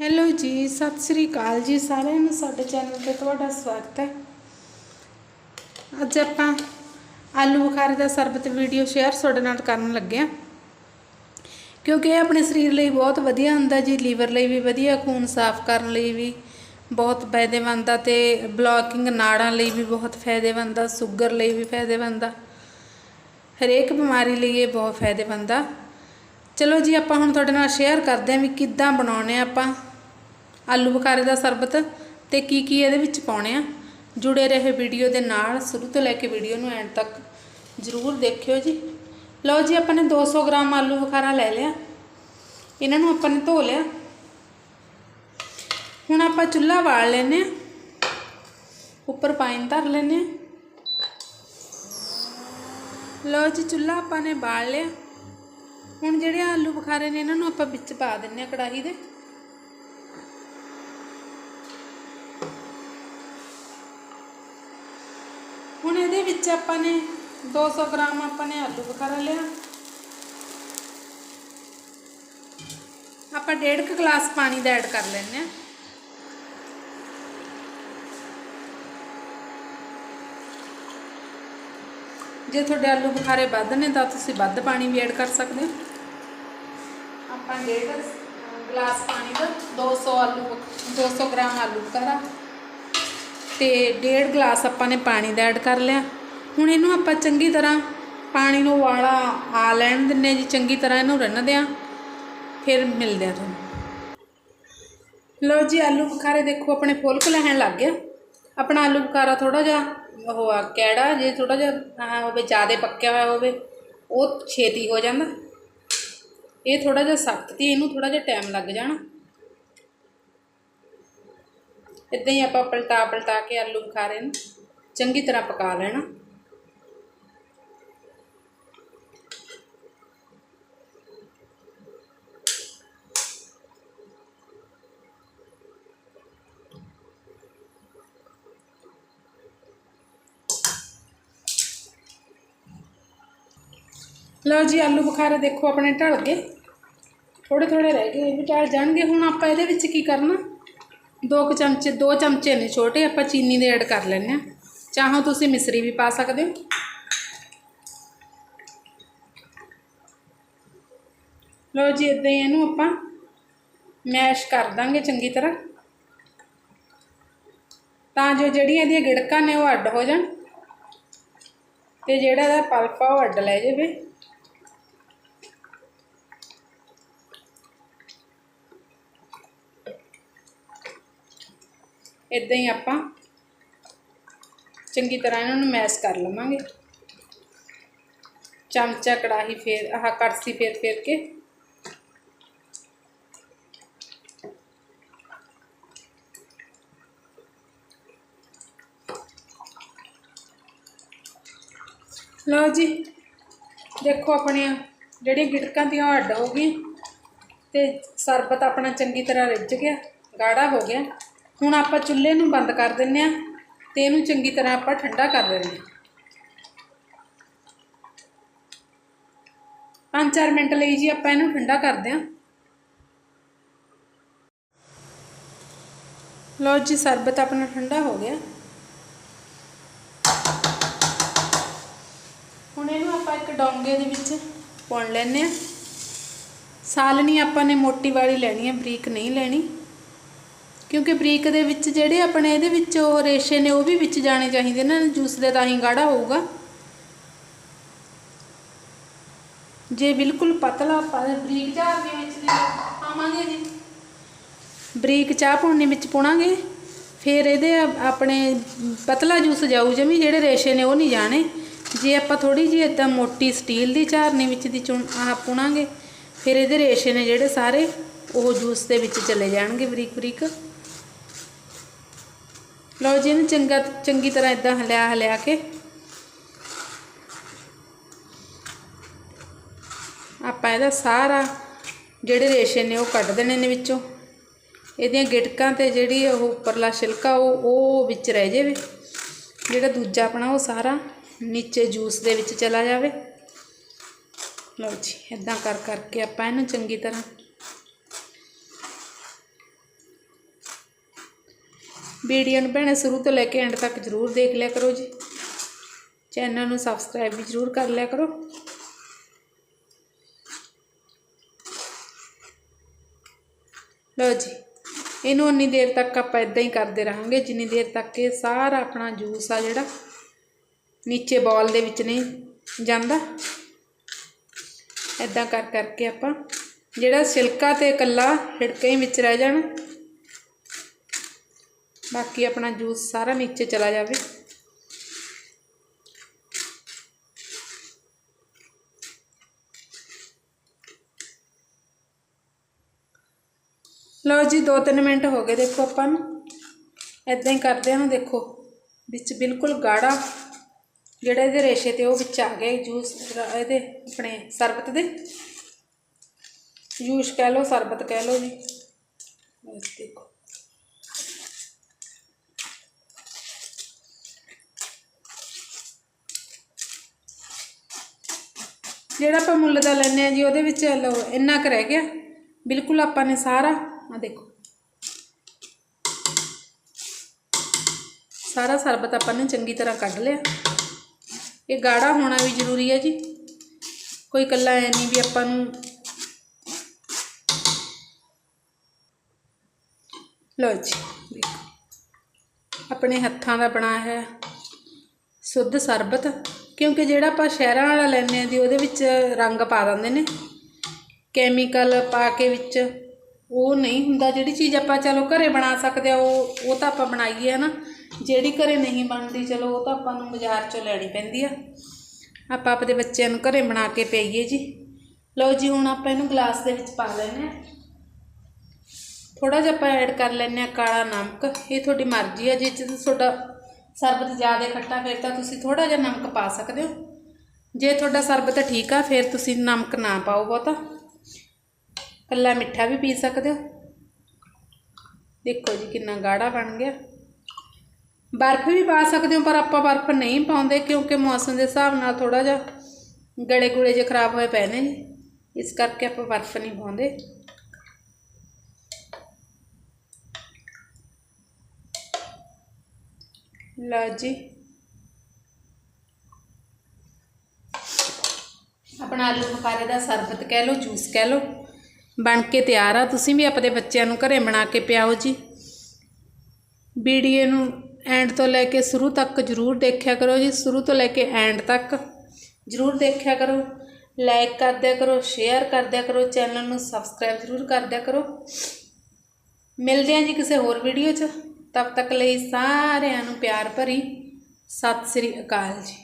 Hello ਜੀ, ਸਤਿ ਸ੍ਰੀ ਅਕਾਲ ਜੀ ਸਾਰਿਆਂ ਨੂੰ, ਸਾਡੇ ਚੈਨਲ ਤੇ ਤੁਹਾਡਾ ਸਵਾਗਤ ਹੈ। ਅੱਜ ਆਪਾਂ ਆਲੂ ਬੁਖਾਰੇ ਦਾ ਸਰਬਤ ਵੀਡੀਓ ਸ਼ੇਅਰ ਤੁਹਾਡੇ ਨਾਲ ਕਰਨ ਲੱਗੇ ਹਾਂ। ਕਿਉਂਕਿ ਇਹ ਆਪਣੇ ਸਰੀਰ ਲਈ ਬਹੁਤ ਵਧੀਆ ਹੁੰਦਾ ਜੀ, ਲੀਵਰ ਲਈ ਵੀ ਵਧੀਆ, ਖੂਨ ਸਾਫ਼ ਕਰਨ ਲਈ ਵੀ ਬਹੁਤ ਫਾਇਦੇਮੰਦ ਆ ਤੇ ਬਲੌਕਿੰਗ ਨਾੜਾਂ ਲਈ ਵੀ ਬਹੁਤ ਫਾਇਦੇਮੰਦ ਆ, ਸ਼ੂਗਰ ਲਈ ਵੀ ਫਾਇਦੇਮੰਦ ਆ। ਹਰੇਕ ਬਿਮਾਰੀ ਲਈ ਇਹ ਬਹੁਤ ਫਾਇਦੇਮੰਦ ਆ। ਚਲੋ ਜੀ, ਆਪਾਂ ਹੁਣ ਤੁਹਾਡੇ ਨਾਲ ਸ਼ੇਅਰ ਕਰਦੇ ਹਾਂ ਵੀ ਕਿੱਦਾਂ ਬਣਾਉਣੇ ਆ ਆਪਾਂ ਆਲੂ ਬੁਖਾਰੇ ਦਾ ਸਰਬਤ ਤੇ ਕੀ ਕੀ ਇਹਦੇ ਵਿੱਚ ਪਾਉਣੇ ਆ। ਜੁੜੇ ਰਹੇ ਵੀਡੀਓ ਦੇ ਨਾਲ, ਸ਼ੁਰੂ ਤੋਂ ਲੈ ਕੇ ਵੀਡੀਓ ਨੂੰ ਐਂਡ ਤੱਕ ਜ਼ਰੂਰ ਦੇਖਿਓ ਜੀ। ਲਓ ਜੀ, ਆਪਾਂ ਨੇ 200 ਗ੍ਰਾਮ ਆਲੂ ਬੁਖਾਰਾ ਲੈ ਲਿਆ। ਇਹਨਾਂ ਨੂੰ ਆਪਾਂ ਨੇ ਧੋ ਲਿਆ। ਹੁਣ ਆਪਾਂ ਚੁੱਲ੍ਹਾ ਬਾਲ ਲੈਨੇ ਆ ਉੱਪਰ ਪਾਣੀ ਧਰ ਲੈਨੇ ਆ ਲਓ ਜੀ, ਚੁੱਲ੍ਹਾ ਆਪਾਂ ਨੇ ਬਾਲ ਲਿਆ। ਹੁਣ ਜਿਹੜੇ ਆਲੂ ਬੁਖਾਰੇ ਨੇ ਇਹਨਾਂ ਨੂੰ ਆਪਾਂ ਵਿੱਚ ਪਾ ਦਿੰਨੇ ਆ ਕੜਾਹੀ ਦੇ। ਹੁਣ ਇਹਦੇ ਵਿੱਚ ਆਪਾਂ ਨੇ 200 ਗ੍ਰਾਮ ਆਪਾਂ ਨੇ ਆਲੂ ਬੁਖਾਰਾ ਲਿਆ। ਆਪਾਂ ਡੇਢ ਕੁ ਗਲਾਸ ਪਾਣੀ ਦਾ ਐਡ ਕਰ ਲੈਂਦੇ ਆ ਜੇ ਤੁਹਾਡੇ ਆਲੂ ਬੁਖਾਰੇ ਵੱਧ ਨੇ ਤਾਂ ਤੁਸੀਂ ਵੱਧ ਪਾਣੀ ਵੀ ਐਡ ਕਰ ਸਕਦੇ ਹੋ। ਆਪਾਂ ਡੇਢ ਗਲਾਸ ਪਾਣੀ ਦਾ 200 ਆਲੂ ਬੁਖ- 200 ਗ੍ਰਾਮ ਆਲੂ ਬੁਖਾਰਾ ਤੇ ਡੇਢ ਗਲਾਸ ਆਪਾਂ ਨੇ ਪਾਣੀ ਦਾ ਐਡ ਕਰ ਲਿਆ। ਹੁਣ ਇਹਨੂੰ ਆਪਾਂ ਚੰਗੀ ਤਰ੍ਹਾਂ ਪਾਣੀ ਨੂੰ ਵਾਲਾ ਆ ਲੈਣ ਦਿੰਨੇ ਜੀ, ਚੰਗੀ ਤਰ੍ਹਾਂ ਇਹਨੂੰ ਰੰਨਦੇ ਆ, ਫਿਰ ਮਿਲਦੇ ਆ ਤੁਹਾਨੂੰ। ਲਓ ਜੀ, ਆਲੂ ਬੁਖਾਰੇ ਦੇਖੋ ਆਪਣੇ ਫੁਲਕ ਲੈਣ ਲੱਗ ਗਿਆ ਆਪਣਾ ਆਲੂ ਬੁਖਾਰਾ ਥੋੜਾ ਜਿਹਾ ਉਹ ਆ ਕਿਹੜਾ ਜੇ ਥੋੜਾ ਜਿਹਾ, ਆਹ ਹੋਵੇ, ਜ਼ਿਆਦਾ ਪੱਕਿਆ ਹੋਇਆ ਹੋਵੇ, ਉਹ ਛੇਤੀ ਹੋ ਜਾਂਦਾ। ਇਹ ਥੋੜਾ ਜਿਹਾ ਸਖਤ ਤੀ ਇਹਨੂੰ ਥੋੜਾ ਜਿਹਾ ਟਾਈਮ ਲੱਗ ਜਾਣਾ। ਇਦਾਂ ਹੀ ਆਪਾਂ ਪਲਟਾ ਪਲਟਾ ਕੇ ਆਲੂ ਬੁਖਾਰੇ ਨੂੰ ਚੰਗੀ ਤਰ੍ਹਾਂ ਪਕਾ ਲੈਣਾ। ਲਓ ਜੀ, ਆਲੂ ਬੁਖਾਰੇ ਦੇਖੋ ਆਪਣੇ ਢਲ ਗਏ। ਥੋੜੇ ਥੋੜੇ ਰਹਿ ਗਏ, ਇਹ ਵੀ ਢਲ ਜਾਣਗੇ। ਹੁਣ ਆਪਾਂ ਇਹਦੇ ਵਿੱਚ ਕੀ ਕਰਨਾ? ਦੋ ਕੁ ਚਮਚੇ, ਦੋ ਚਮਚੇ ਨੇ ਛੋਟੇ, ਆਪਾਂ ਚੀਨੀ ਦੇ ਐਡ ਕਰ ਲੈਂਦੇ ਆ ਚਾਹੋ ਤੁਸੀਂ ਮਿਸਰੀ ਵੀ ਪਾ ਸਕਦੇ ਹੋ। ਲਓ ਜੀ ਇਦਾਂ ਹੀ ਇਹਨੂੰ ਆਪਾਂ ਮੈਸ਼ ਕਰ ਦਾਂਗੇ ਚੰਗੀ ਤਰ੍ਹਾਂ। ਤਾਂ ਜੋ ਜਿਹੜੀਆਂ ਇਹਦੀਆਂ ਗਿੜਕਾਂ ਨੇ ਉਹ ਅੱਡ ਹੋ ਜਾਣ ਤੇ ਜਿਹੜਾ ਇਹਦਾ ਪਲਪ ਆ ਉਹ ਅੱਡ ਲੈ ਜਾਵੇ। ਇਦਾਂ ਹੀ ਆਪਾਂ ਚੰਗੀ ਤਰ੍ਹਾਂ ਇਹਨਾਂ ਨੂੰ ਮੈਸ਼ ਕਰ ਲਵਾਂਗੇ। ਚਮਚਾ, ਕੜਾਹੀ ਫੇਰ, ਆਹ ਕੜਸੀ ਫੇਰ ਫੇਰ ਕੇ। ਲਓ ਜੀ, ਦੇਖੋ ਆਪਣੀਆਂ ਜਿਹੜੀਆਂ ਗਿਟਕਾਂ ਦੀਆਂ ਹੱਡ ਹੋ ਗਈਆਂ ਤੇ ਸਰਬਤ ਆਪਣਾ ਚੰਗੀ ਤਰ੍ਹਾਂ ਰਿੱਝ ਗਿਆ, ਗਾੜਾ ਹੋ ਗਿਆ। ਹੁਣ ਆਪਾਂ ਚੁੱਲ੍ਹੇ ਨੂੰ ਬੰਦ ਕਰ ਦਿੰਨੇ ਆ ਤੇ ਇਹਨੂੰ ਚੰਗੀ ਤਰ੍ਹਾਂ ਆਪਾਂ ਠੰਡਾ ਕਰ ਲੈਂਦੇ ਪੰਜ ਚਾਰ ਮਿੰਟ ਲਈ ਜੀ ਆਪਾਂ ਇਹਨੂੰ ਠੰਡਾ ਕਰਦੇ ਹਾਂ। ਲਓ ਜੀ, ਸਰਬਤ ਆਪਣਾ ਠੰਡਾ ਹੋ ਗਿਆ। ਹੁਣ ਇਹਨੂੰ ਆਪਾਂ ਇੱਕ ਡੋਂਗੇ ਦੇ ਵਿੱਚ ਪਾਉਣ ਲੈਨੇ ਆ ਸਾਲਣੀ ਆਪਾਂ ਨੇ ਮੋਟੀ ਵਾਲੀ ਲੈਣੀ ਹੈ, ਬਰੀਕ ਨਹੀਂ ਲੈਣੀ। ਕਿਉਂਕਿ ਬਰੀਕ ਦੇ ਵਿੱਚ ਜਿਹੜੇ ਆਪਣੇ ਇਹਦੇ ਵਿੱਚ ਉਹ ਰੇਸ਼ੇ ਨੇ, ਉਹ ਵੀ ਵਿੱਚ ਜਾਣੇ ਚਾਹੀਦੇ ਨੇ ਜੂਸ ਦੇ ਤਾਂ ਹੀ ਗਾੜਾ ਹੋਊਗਾ। ਜੇ ਬਿਲਕੁਲ ਪਤਲਾ ਪਾ ਬਰੀਕ ਚਾਹ ਦੇ ਵਿੱਚ ਪਾਵਾਂਗੇ ਜੀ। ਬਰੀਕ ਚਾਹ ਪਾਉਣੇ ਵਿੱਚ ਪਾਉਣਾਗੇ, ਫਿਰ ਇਹਦੇ ਆਪਣੇ ਪਤਲਾ ਜੂਸ ਜਾਊ ਜਮੀ, ਜਿਹੜੇ ਰੇਸ਼ੇ ਨੇ ਉਹ ਨਹੀਂ ਜਾਣੇ। ਜੇ ਆਪਾਂ ਥੋੜੀ ਜਿਹੀ ਇਦਾਂ ਮੋਟੀ ਸਟੀਲ ਦੀ ਝਾਰਨੀ ਵਿੱਚ ਦੀ ਚੁਣ, ਆਹ ਪੁਣਾਂਗੇ, ਫਿਰ ਇਹਦੇ ਰੇਸ਼ੇ ਨੇ ਜਿਹੜੇ ਸਾਰੇ, ਉਹ ਜੂਸ ਦੇ ਵਿੱਚ ਚਲੇ ਜਾਣਗੇ ਬਰੀਕ ਬਰੀਕ ਲਓ ਜੀ ਇਹਨੂੰ ਚੰਗਾ, ਚੰਗੀ ਤਰ੍ਹਾਂ ਇਦਾਂ ਹਲਿਆ ਹਲਿਆ ਕੇ। ਆਪਾਂ ਇਹਦਾ ਸਾਰਾ ਜਿਹੜੇ ਰੇਸ਼ੇ ਨੇ ਉਹ ਕੱਢ ਦੇਣੇ ਨੇ ਵਿੱਚੋਂ। ਇਹਦੀਆਂ ਗਿਟਕਾਂ ਤੇ ਜਿਹੜੀ ਉਹ ਉੱਪਰਲਾ ਛਿਲਕਾ, ਉਹ ਉਹ ਵਿੱਚ ਰਹਿ ਜਾਵੇ। ਜਿਹੜਾ ਦੂਜਾ ਆਪਣਾ ਉਹ ਸਾਰਾ ਨੀਚੇ ਜੂਸ ਦੇ ਵਿੱਚ ਚਲਾ ਜਾਵੇ। ਲਓ ਜੀ ਇਦਾਂ ਕਰ, ਕਰਕੇ ਆਪਾਂ ਇਹਨੂੰ ਚੰਗੀ ਤਰ੍ਹਾਂ ਵੀਡੀਓ ਨੂੰ ਭੈਣੇ ਸ਼ੁਰੂ ਤੋਂ ਲੈ ਕੇ ਐਂਡ ਤੱਕ ਜ਼ਰੂਰ ਦੇਖ ਲਿਆ ਕਰੋ ਜੀ। ਚੈਨਲ ਨੂੰ ਸਬਸਕ੍ਰਾਈਬ ਵੀ ਜ਼ਰੂਰ ਕਰ ਲਿਆ ਕਰੋ। ਲਓ ਜੀ, ਇਹਨੂੰ ਉਨੀ ਦੇਰ ਤੱਕ ਆਪਾਂ ਇਦਾਂ ਹੀ ਕਰਦੇ ਰਹਾਂਗੇ, ਜਿੰਨੀ ਦੇਰ ਤੱਕ ਇਹ ਸਾਰਾ ਆਪਣਾ ਜੂਸ ਆ ਜਿਹੜਾ ਨੀਚੇ ਬੋਲ ਦੇ ਵਿੱਚ ਨਹੀਂ ਜਾਂਦਾ। ਇਦਾਂ ਕਰ ਕਰਕੇ ਆਪਾਂ ਜਿਹੜਾ ਸਿਲਕਾ ਤੇ ਇਕੱਲਾ ਹਿੜਕੇ ਹੀ ਵਿੱਚ ਰਹਿ ਜਾਣ। ਬਾਕੀ ਆਪਣਾ ਜੂਸ ਸਾਰਾ ਨੀਚੇ ਚਲਾ ਜਾਵੇ ਲਓ ਜੀ 2-3 ਮਿੰਟ ਹੋ ਗਏ ਦੇਖੋ ਆਪਾਂ ਨੂੰ ਇਦਾਂ ਹੀ ਕਰਦੇ ਹਾਂ ਦੇਖੋ ਵਿੱਚ ਬਿਲਕੁਲ ਗਾੜਾ ਜਿਹੜਾ ਇਹਦੇ ਰੇਸ਼ੇ ਤੇ ਉਹ ਵਿੱਚ ਆ ਗਿਆ ਜੂਸ ਇਹਦੇ ਆਪਣੇ ਸਰਬਤ ਦੇ ਜੂਸ ਕਹਿ ਲਓ ਸਰਬਤ ਕਹਿ ਲਓ ਜੀ ਬਸ ਦੇਖੋ ਜਿਹੜਾ ਆਪਾਂ ਮੁੱਲ ਦਾ ਲੈਨੇ ਆ ਜੀ, ਉਹਦੇ ਵਿੱਚ ਲਓ, ਇੰਨਾ ਕੁ ਰਹਿ ਗਿਆ। ਬਿਲਕੁਲ ਆਪਾਂ ਨੇ ਸਾਰਾ ਆ ਦੇਖੋ। ਸਾਰਾ ਸਰਬਤ ਆਪਾਂ ਨੇ ਚੰਗੀ ਤਰ੍ਹਾਂ ਕੱਢ ਲਿਆ। ਇਹ ਗਾੜਾ ਹੋਣਾ ਵੀ ਜ਼ਰੂਰੀ ਹੈ ਜੀ। ਕੋਈ ਕੱਲਾ ਐ ਨਹੀਂ ਵੀ ਆਪਾਂ ਨੂੰ ਲਓ ਜੀ, ਦੇਖੋ। ਆਪਣੇ ਹੱਥਾਂ ਦਾ ਬਣਾਇਆ ਹੈ ਸ਼ੁੱਧ ਸਰਬਤ। ਕਿਉਂਕਿ ਜਿਹੜਾ ਆਪਾਂ ਸ਼ਹਿਰਾਂ ਵਾਲਾ ਲੈਂਦੇ ਆ ਜੀ, ਉਹਦੇ ਵਿੱਚ ਰੰਗ ਪਾ ਦਿੰਦੇ ਨੇ। ਕੈਮੀਕਲ ਪਾ ਕੇ ਵਿੱਚ ਉਹ ਨਹੀਂ ਹੁੰਦਾ। ਜਿਹੜੀ ਚੀਜ਼ ਆਪਾਂ ਚਲੋ ਘਰੇ ਬਣਾ ਸਕਦੇ ਆ ਉਹ ਉਹ ਤਾਂ ਆਪਾਂ ਬਣਾਈਏ ਹੈ ਨਾ ਜਿਹੜੀ ਘਰੇ ਨਹੀਂ ਬਣਦੀ, ਚਲੋ ਉਹ ਤਾਂ ਆਪਾਂ ਨੂੰ ਬਾਜ਼ਾਰ ਚੋਂ ਲੈਣੀ ਪੈਂਦੀ ਆ। ਆਪਾਂ ਆਪਣੇ ਬੱਚਿਆਂ ਨੂੰ ਘਰੇ ਬਣਾ ਕੇ ਪਈਏ ਜੀ। ਲਓ ਜੀ, ਹੁਣ ਆਪਾਂ ਇਹਨੂੰ ਗਲਾਸ ਦੇ ਵਿੱਚ ਪਾ ਲੈਂਦੇ ਆ ਥੋੜਾ ਜਿਹਾ ਆਪਾਂ ਐਡ ਕਰ ਲੈਂਦੇ ਆ ਕਾਲਾ ਨਮਕ। ਇਹ ਤੁਹਾਡੀ ਮਰਜ਼ੀ ਆ, ਜੇ ਚ ਤੁਹਾਡਾ ਸਰਬਤ ਜ਼ਿਆਦਾ ਖੱਟਾ ਫਿਰ ਤਾਂ ਤੁਸੀਂ ਥੋੜਾ ਜਿਹਾ ਨਮਕ ਪਾ ਸਕਦੇ ਹੋ। ਜੇ ਤੁਹਾਡਾ ਸਰਬਤ ਠੀਕ ਆ, ਫਿਰ ਤੁਸੀਂ ਨਮਕ ਨਾ ਪਾਓ ਬਹੁਤਾ। ਕੱਲਾ ਮਿੱਠਾ ਵੀ ਪੀ ਸਕਦੇ ਹੋ। ਦੇਖੋ ਜੀ ਕਿੰਨਾ ਗਾੜਾ ਬਣ ਗਿਆ। ਬਰਫ਼ ਵੀ ਪਾ ਸਕਦੇ ਹੋ, ਪਰ ਆਪਾਂ ਬਰਫ਼ ਨਹੀਂ ਪਾਉਂਦੇ ਕਿਉਂਕਿ ਮੌਸਮ ਦੇ ਹਿਸਾਬ ਨਾਲ ਥੋੜਾ ਜਿਹਾ ਗਲੇ ਗੁਲੇ ਜੇ ਖਰਾਬ ਹੋਏ ਪਏ ਨੇ ਜੀ। ਇਸ ਕਰਕੇ ਆਪਾਂ ਬਰਫ਼ ਨਹੀਂ ਪਾਉਂਦੇ। ਲਓ ਜੀ। ਆਪਣਾ ਆਲੂ ਬੁਖਾਰੇ ਦਾ ਸਰਬਤ ਕਹਿ ਲਓ, ਜੂਸ ਕਹਿ ਲਓ। ਬਣ ਕੇ ਤਿਆਰ ਆ। ਤੁਸੀਂ ਵੀ ਆਪਣੇ ਬੱਚਿਆਂ ਨੂੰ ਘਰੇ ਬਣਾ ਕੇ ਪਿਆਓ ਜੀ। ਵੀਡੀਓ ਨੂੰ ਐਂਡ ਤੋਂ ਲੈ ਕੇ ਸ਼ੁਰੂ ਤੱਕ ਜ਼ਰੂਰ ਦੇਖਿਆ ਕਰੋ ਜੀ। ਸ਼ੁਰੂ ਤੋਂ ਲੈ ਕੇ ਐਂਡ ਤੱਕ ਜ਼ਰੂਰ ਦੇਖਿਆ ਕਰੋ। ਲਾਈਕ ਕਰਦਿਆ ਕਰੋ, ਸ਼ੇਅਰ ਕਰਦਿਆ ਕਰੋ, ਚੈਨਲ ਨੂੰ ਸਬਸਕ੍ਰਾਈਬ ਜ਼ਰੂਰ ਕਰਦਿਆ ਕਰੋ। ਮਿਲਦੇ ਹਾਂ ਜੀ ਕਿਸੇ ਹੋਰ ਵੀਡੀਓ 'ਚ। ਤਬ ਤੱਕ ਲਈ ਸਾਰਿਆਂ ਨੂੰ ਪਿਆਰ ਭਰੀ। ਸਤਿ ਸ੍ਰੀ ਅਕਾਲ ਜੀ।